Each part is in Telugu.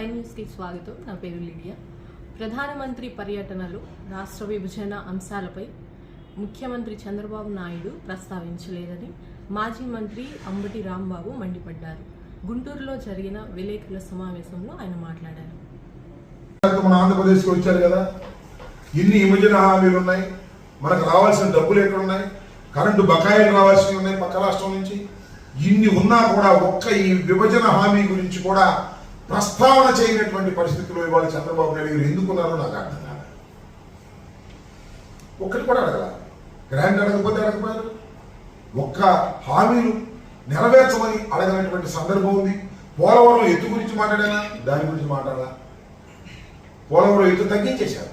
ఫైవ్ న్యూస్కి స్వాగతం. నా పేరు లిడియా. ప్రధానమంత్రి పర్యటనలో రాష్ట్ర విభజన అంశాలపై ముఖ్యమంత్రి చంద్రబాబు నాయుడు ప్రస్తావించలేదని మాజీ మంత్రి అంబటి రాంబాబు మండిపడ్డారు. గుంటూరులో జరిగిన విలేకరుల సమావేశంలో ఆయన మాట్లాడారు. మన ఆంధ్రప్రదేశ్కి వచ్చారు కదా. ఇన్ని విభజన హామీలు ఉన్నాయి. మనకు రావాల్సిన డబ్బులు ఎక్కడ ఉన్నాయి కరెంటు బకాయిలు రావాల్సినవి ఉన్నాయి పక్క రాష్ట్రం నుంచి. ఇన్ని ఉన్నా కూడా ఒక్క ఈ విభజన హామీ గురించి కూడా ప్రస్తావన చేయనటువంటి పరిస్థితుల్లో ఇవాళ చంద్రబాబు నాయుడు గారు ఎందుకున్నారో నాకు అర్థం కాదు ఒక్కటి కూడా అడగల. గ్రాండ్ అడగకపోతే అడగపోయారు ఒక్క హామీలు నెరవేర్చమని అడగనటువంటి సందర్భం ఉంది. పోలవరం ఎత్తు గురించి మాట్లాడానా దాని గురించి మాట్లాడాలా పోలవరం ఎత్తు తగ్గించేశారు.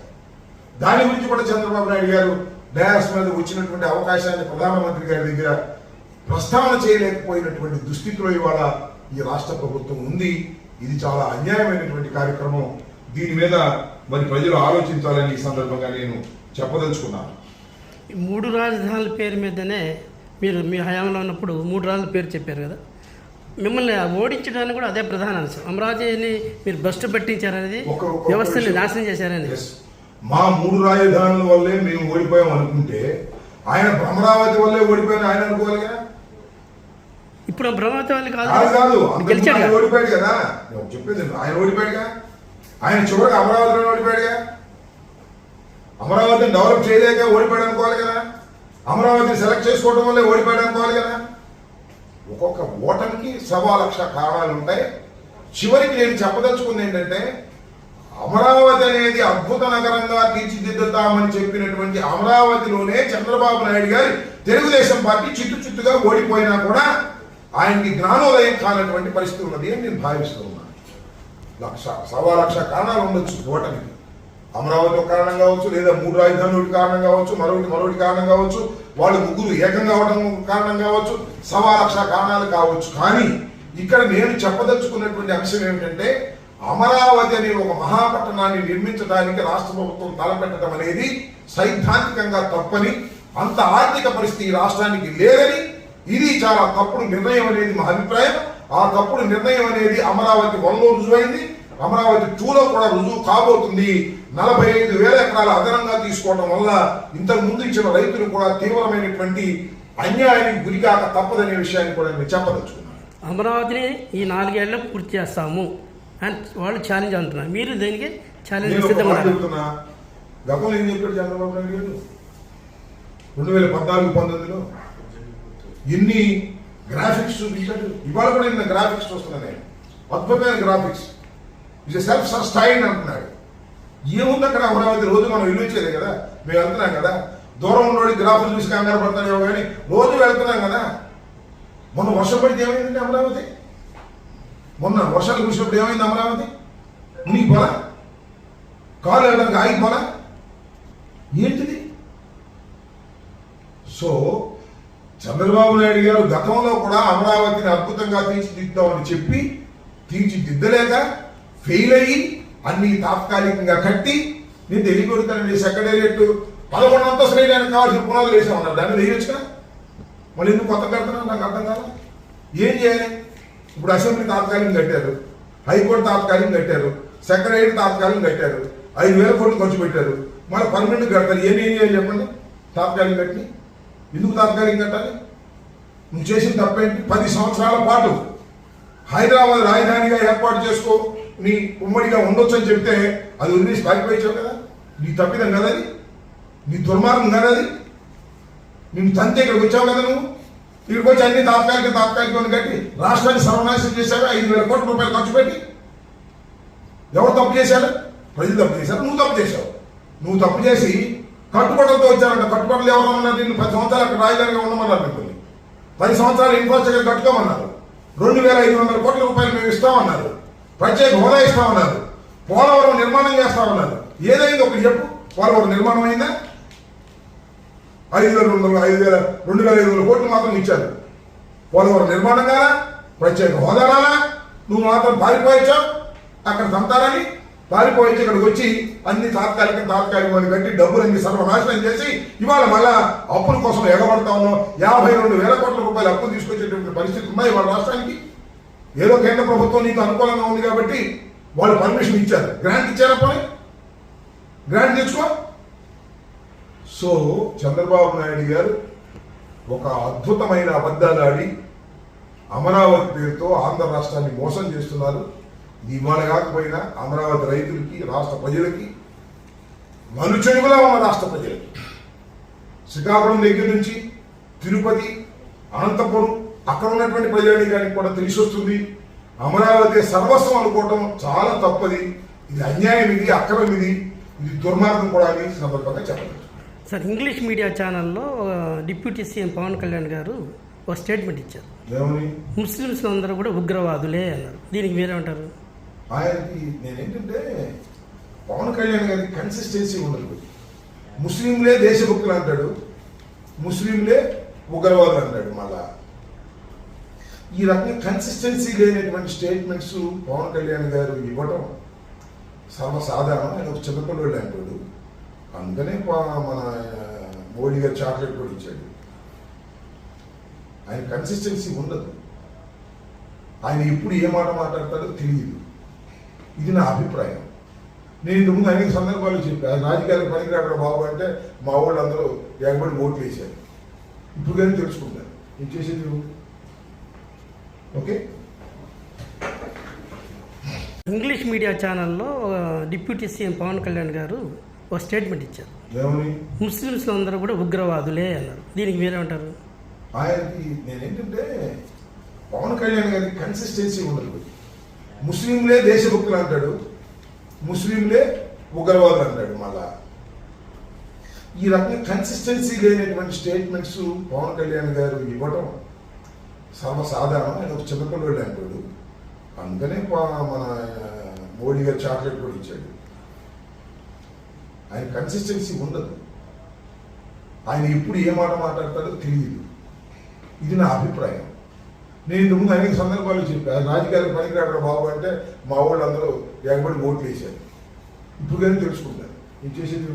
దాని గురించి కూడా చంద్రబాబు నాయుడు గారు డయాస్ మీద వచ్చినటువంటి అవకాశాన్ని ప్రధానమంత్రి గారి దగ్గర ప్రస్తావన చేయలేకపోయినటువంటి దుస్థితిలో ఇవాళ ఈ రాష్ట్ర ప్రభుత్వం ఉంది. ఇది చాలా అన్యాయమైనటువంటి కార్యక్రమం. దీని మీద మరి ప్రజలు ఆలోచించాలని ఈ సందర్భంగా నేను చెప్పదలుచుకున్నాను. ఈ మూడు రాజధానుల పేరు మీదనే మీరు మీ హయాంలో ఉన్నప్పుడు మూడు రాజధానుల పేరు చెప్పారు కదా. మిమ్మల్ని ఓడించడానికి కూడా అదే ప్రధాన అంశం. అమరావతిని మీరు బస్టు పట్టించారనేది వ్యవస్థని. నాశనం చేశారని. మా మూడు రాజధానుల వల్లే మేము ఓడిపోయాం అనుకుంటే ఆయన అమరావతి వల్లే ఓడిపోయిన ఆయన అనుకోవాలి కదా ఇప్పుడు వాళ్ళు కాదు. గెలిచాడు. ఓడిపోయాడు కదా. చెప్పేది. ఆయన ఓడిపోయాడుగా? ఆయన చివరికి అమరావతిలో ఓడిపోయాడుగా? అమరావతిని డెవలప్ చేయలేక ఓడిపోయాడు అనుకోవాలి కదా? అమరావతిని సెలెక్ట్ చేసుకోవడం వల్లే ఓడిపోయాడు అనుకోవాలి కదా? ఒక్కొక్క ఓటమికి సవా లక్ష కారణాలు ఉంటాయి. చివరికి నేను చెప్పదలుచుకుంది ఏంటంటే అమరావతి అనేది అద్భుత నగరంగా తీర్చిదిద్దుతామని చెప్పినటువంటి అమరావతిలోనే చంద్రబాబు నాయుడు గారి తెలుగుదేశం పార్టీ చిత్తు చిత్తుగా ఓడిపోయినా కూడా ఆయనకి జ్ఞానోదయం కానటువంటి పరిస్థితి ఉన్నది అని నేను భావిస్తూ ఉన్నాను. లక్ష సవా లక్ష కారణాలు ఉండొచ్చు ఓటమికి. అమరావతి ఒక కారణం కావచ్చు లేదా మూడు రాజధానులు కారణం కావచ్చు మరొకటి మరొకటి కారణం కావచ్చు వాళ్ళు ముగ్గురు ఏకంగా అవడం కారణం కావచ్చు సవా లక్ష కారణాలు కావచ్చు. కానీ ఇక్కడ నేను చెప్పదలుచుకున్నటువంటి అంశం ఏమిటంటే అమరావతి అనే ఒక మహాపట్టణాన్ని నిర్మించడానికి రాష్ట్ర ప్రభుత్వం తలపెట్టడం అనేది సైద్ధాంతికంగా తప్పని అంత ఆర్థిక పరిస్థితి రాష్ట్రానికి లేదని ఇది చాలా తప్పుడు నిర్ణయం అనేది మా అభిప్రాయం. ఆ తప్పుడు నిర్ణయం అనేది అమరావతి వన్లో రుజువైంది. అమరావతి టూలో కూడా రుజువు కాబోతుంది. నలభై ఐదు వేల ఎకరాల అదనంగా తీసుకోవడం వల్ల ఇంతకు ముందు ఇచ్చిన రైతులు కూడా తీవ్రమైనటువంటి అన్యాయానికి గురికాక తప్పదనే విషయాన్ని కూడా నేను చెప్పదలుచుకున్నాను అమరావతిని ఈ నాలుగేళ్ళలో పూర్తి చేస్తాము అని వాళ్ళు ఛాలెంజ్ అంటున్నారు. మీరు దీనికి ఛాలెంజ్ నేను ఒక సిద్ధంగా మాట ఉన్నారు. చెబుతున్నా గతంలో ఏం చెప్పాడు చంద్రబాబు నాయుడు గారు? రెండు వేల పద్నాలుగు పంతొమ్మిదిలో ఎన్ని గ్రాఫిక్స్ చూపించాడు ఇవాళ కూడా ఇన్ని గ్రాఫిక్స్ చూస్తున్నా నేను అద్భుతమైన గ్రాఫిక్స్ ఇది సెల్ఫ్ సస్టైన్ అంటున్నాడు. ఏముంది అక్కడ? అమరావతి రోజు మనం ఇల్లు ఇచ్చేదే కదా? మేము వెళ్తున్నాం కదా? దూరం ఉన్నోడి గ్రాఫులు చూసి కంగారు పడతానేమో కానీ రోజు వెళ్తున్నాం కదా? మొన్న వర్షం పడితే ఏమైందండి అమరావతి? మొన్న వర్షాలు కురిసినప్పుడు ఏమైంది అమరావతి? మునిగిపోలా కారు వెళ్ళడానికి ఆగిపోలా ఏంటిది? సో చంద్రబాబు నాయుడు గారు గతంలో కూడా అమరావతిని అద్భుతంగా తీర్చిదిద్దామని చెప్పి తీర్చిదిద్దలేక ఫెయిల్ అయ్యి అన్ని తాత్కాలికంగా కట్టి నేను తెలియకొడతానండి సెక్రటేరియట్ పదకొండు అంతస్తులు వేయడానికి కావాల్సిన పునాదులు వేసామన్నారు దాన్ని వేయొచ్చుగా? మళ్ళీ ఎందుకు కొత్త కడుతున్నా నాకు అర్థం కాదు ఏం చేయాలి? ఇప్పుడు అసెంబ్లీ తాత్కాలికం కట్టారు హైకోర్టు తాత్కాలికం కట్టారు సెక్రటేరియట్ తాత్కాలికం కట్టారు ఐదు వేల కోట్లు ఖర్చు పెట్టారు మళ్ళీ పర్మనెంట్ కడతారు. ఏం ఏం చేయాలి చెప్పండి? తాత్కాలికం కట్టి ఎందుకు తాత్కాలికంగట్టాలి నువ్వు చేసిన తప్పేంటి? పది సంవత్సరాల పాటు హైదరాబాద్ రాజధానిగా ఏర్పాటు చేసుకో నీ ఉమ్మడిగా ఉండొచ్చు అని చెప్తే అది వదిలేసి పారిపోయించావు కదా. నీ తప్పిదం కదా అది? నీ దుర్మార్గం కదా అది? నేను తంతే ఇక్కడికి వచ్చావు కదా నువ్వు? ఇక్కడికి వచ్చి అన్ని తాత్కాలిక తాత్కాలిక కట్టి రాష్ట్రాన్ని సర్వనాశనం చేశావు? ఐదు వేల కోట్ల రూపాయలు ఖర్చు పెట్టి? ఎవరు తప్పు చేశారు? ప్రజలు తప్పు చేశారు నువ్వు తప్పు చేశావు. నువ్వు తప్పు చేసి కట్టుబడులతో వచ్చారంట. కట్టుబడులు ఎవరమ్మన్నారు? నిన్ను పది సంవత్సరాలు అక్కడ రాజధానిగా ఉండమన్నారు మిమ్మల్ని పది సంవత్సరాలు ఇన్ఫ్రాస్ట్రక్చర్ కట్టుకోమన్నారు. రెండు వేల ఐదు వందల కోట్ల రూపాయలు మేము ఇస్తామన్నారు. ప్రత్యేక హోదా ఇస్తామన్నారు. పోలవరం నిర్మాణం చేస్తామన్నారు. ఏదైంది ఒకటి చెప్పు. పోలవరం నిర్మాణం అయిందా? ఐదు వేల రెండు వందల ఐదు వేల రెండు వేల ఐదు వందల కోట్లు మాత్రం ఇచ్చారు. పోలవరం నిర్మాణం కాదా? ప్రత్యేక హోదా రాలా? నువ్వు మాత్రం పారిపోయచ్చావు అక్కడ సంతానాన్ని పారిపోయించి ఇక్కడికి వచ్చి అన్ని తాత్కాలిక తాత్కాలికమని కట్టి డబ్బులన్నీ సర్వనాశనం చేసి ఇవాళ మళ్ళా అప్పుల కోసం ఎగబడతా ఉన్నాం. యాభై రెండు వేల కోట్ల రూపాయలు అప్పులు తీసుకొచ్చేటువంటి పరిస్థితి ఉన్నాయి వాళ్ళ రాష్ట్రానికి. ఏదో కేంద్ర ప్రభుత్వం నీకు అనుకూలంగా ఉంది కాబట్టి వాళ్ళు పర్మిషన్ ఇచ్చారు. గ్రాంట్ ఇచ్చారా పోనీ? గ్రాంట్ తెచ్చుకో. సో చంద్రబాబు నాయుడు గారు ఒక అద్భుతమైన అబద్ధాలు ఆడి అమరావతి పేరుతో ఆంధ్ర రాష్ట్రాన్ని మోసం చేస్తున్నారు. ఇది ఇవాళ కాకపోయినా అమరావతి రైతులకి రాష్ట్ర ప్రజలకి మనుచనుగులా ఉన్న రాష్ట్ర ప్రజలకి. శ్రీకాకుళం దగ్గర నుంచి తిరుపతి అనంతపురం అక్కడ ఉన్నటువంటి ప్రజానీకానికి కూడా తెలిసి వస్తుంది. అమరావతి సర్వస్వం అనుకోవటం చాలా తప్పది. ఇది అన్యాయం ఇది అక్రమం ఇది. ఇది దుర్మార్గం కూడా అని సందర్భంగా చెప్పలేదు. సార్ ఇంగ్లీష్ మీడియా ఛానల్లో డిప్యూటీ సీఎం పవన్ కళ్యాణ్ గారు ఒక స్టేట్మెంట్ ఇచ్చారు. ముస్లిమ్స్ అందరూ కూడా ఉగ్రవాదులే అన్నారు. దీనికి మీరేమంటారు ఆయనకి నేనేంటంటే పవన్ కళ్యాణ్ గారికి కన్సిస్టెన్సీ ఉండదు. ముస్లింలే దేశభక్తులు అంటాడు ముస్లింలే ఉగ్రవాదులు అంటాడు మళ్ళా. ఈ రకంగా కన్సిస్టెన్సీ లేనటువంటి స్టేట్మెంట్స్ పవన్ కళ్యాణ్ గారు ఇవ్వటం సర్వసాధారణం. ఆయన ఒక చిన్నపిల్లడు అంటాడు. అందుకనే మన మోడీ గారు చాక్లెట్ కూడా ఇచ్చాడు. ఆయన కన్సిస్టెన్సీ ఉండదు. ఆయన ఎప్పుడు ఏ మాట మాట్లాడతాడో తెలియదు ఇది నా అభిప్రాయం. నేను ఇంతకుముందు అనేక సందర్భాలు చెప్పాను రాజకీయాలకు పనికిరాడు బాబు అంటే మా వాళ్ళు అందరూ ఎగబడి ఓట్లు వేశారు. ఇప్పుడు కానీ తెలుసుకుంటారు. ఏం చేసేది? ఓకే? ఇంగ్లీష్ మీడియా ఛానల్లో డిప్యూటీ సీఎం పవన్ కళ్యాణ్ గారు ఒక స్టేట్మెంట్ ఇచ్చారు. ఏమని? ముస్లిమ్స్ అందరూ కూడా ఉగ్రవాదులే అన్నారు. దీనికి మీరేమంటారు? ఆయనకి నేనేంటంటే పవన్ కళ్యాణ్ గారికి కన్సిస్టెన్సీ ఉండదు. ముస్లింలే దేశభక్తులు అంటాడు ముస్లింలే ఉగ్రవాదులు అంటాడు మళ్ళా. ఈ రకంగా కన్సిస్టెన్సీ లేనటువంటి స్టేట్మెంట్స్ పవన్ కళ్యాణ్ గారు ఇవ్వటం సర్వసాధారణం ఆయన ఒక చిన్నపిల్లడు అంటాడు. అందుకనే మన మోడీ గారు చాక్లెట్ కూడా ఇచ్చాడు. ఆయన కన్సిస్టెన్సీ ఉండదు. ఆయన ఎప్పుడు ఏ మాట మాట్లాడతాడో తెలియదు ఇది నా అభిప్రాయం. నేను ముందు అనేక సందర్భాలు చెప్పాను రాజకీయాలకు పనికిరాడు బాబు అంటే మా వాళ్ళు అందరూ ఎగబడి ఓట్లు వేశారు. ఇప్పుడు కానీ తెలుసుకుంటారు నేను చేసేది